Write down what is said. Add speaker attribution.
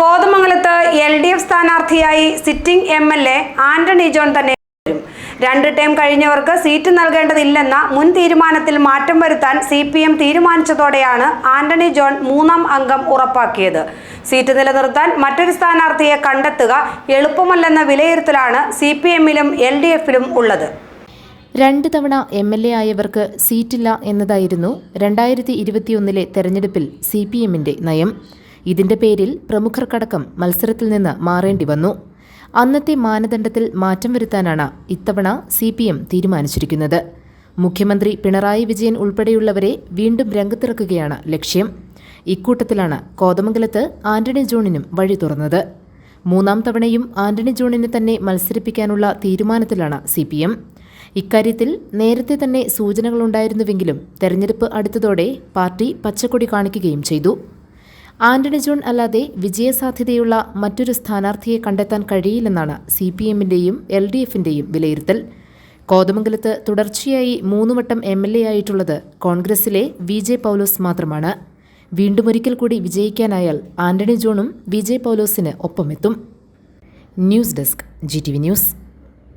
Speaker 1: കോതമംഗലത്ത് L D F സ്ഥാനാർത്ഥിയായി sitting M L A Antony John തന്നെ വരും. രണ്ട് ടേം കഴിഞ്ഞവർക്ക് സീറ്റ് നൽകേണ്ടതില്ലെന്ന മുൻ തീരുമാനത്തിൽ മാറ്റം വരുത്താൻ സി പി എം തീരുമാനിച്ചതോടെയാണ് ആന്റണി ജോൺ മൂന്നാം അംഗം ഉറപ്പാക്കിയത്. സീറ്റ് നിലനിർത്താൻ മറ്റൊരു സ്ഥാനാർത്ഥിയെ കണ്ടെത്തുക എളുപ്പമല്ലെന്ന വിലയിരുത്തലാണ് സി പി എമ്മിലും എൽ ഡി എഫിലും ഉള്ളത്.
Speaker 2: രണ്ട് തവണ എം എൽ എ ആയവർക്ക് സീറ്റില്ല എന്നതായിരുന്നു രണ്ടായിരത്തി ഇരുപത്തിയൊന്നിലെ തെരഞ്ഞെടുപ്പിൽ സി പി എമ്മിന്റെ നയം. ഇതിന്റെ പേരിൽ പ്രമുഖർക്കടക്കം മത്സരത്തിൽ നിന്ന് മാറേണ്ടി വന്നു. അന്നത്തെ മാനദണ്ഡത്തിൽ മാറ്റം വരുത്താനാണ് ഇത്തവണ സി പി എം തീരുമാനിച്ചിരിക്കുന്നത്. മുഖ്യമന്ത്രി പിണറായി വിജയൻ ഉൾപ്പെടെയുള്ളവരെ വീണ്ടും രംഗത്തിറക്കുകയാണ് ലക്ഷ്യം. ഇക്കൂട്ടത്തിലാണ് കോതമംഗലത്ത് ആന്റണി ജോണിനും വഴി തുറന്നത്. മൂന്നാം തവണയും ആന്റണി ജോണിനെ തന്നെ മത്സരിപ്പിക്കാനുള്ള തീരുമാനത്തിലാണ് സി പി എം ഇക്കാര്യത്തിൽ നേരത്തെ തന്നെ സൂചനകളുണ്ടായിരുന്നുവെങ്കിലും തെരഞ്ഞെടുപ്പ് അടുത്തതോടെ പാർട്ടി പച്ചക്കൊടി കാണിക്കുകയും ചെയ്തു. ആന്റണി ജോൺ അല്ലാതെ വിജയസാധ്യതയുള്ള മറ്റൊരു സ്ഥാനാർത്ഥിയെ കണ്ടെത്താൻ കഴിയില്ലെന്നാണ് സി പി എമ്മിന്റെയും എൽ ഡി എഫിന്റെയും വിലയിരുത്തൽ. കോതമംഗലത്ത് തുടർച്ചയായി മൂന്നുവട്ടം എം എൽ എ ആയിട്ടുള്ളത് കോൺഗ്രസിലെ വി ജെ പൗലോസ് മാത്രമാണ്. വീണ്ടുമൊരിക്കൽ കൂടി വിജയിക്കാനായാൽ ആന്റണി ജോണും വി ജെ പൗലോസിന് ഒപ്പമെത്തും. News desk G T V news.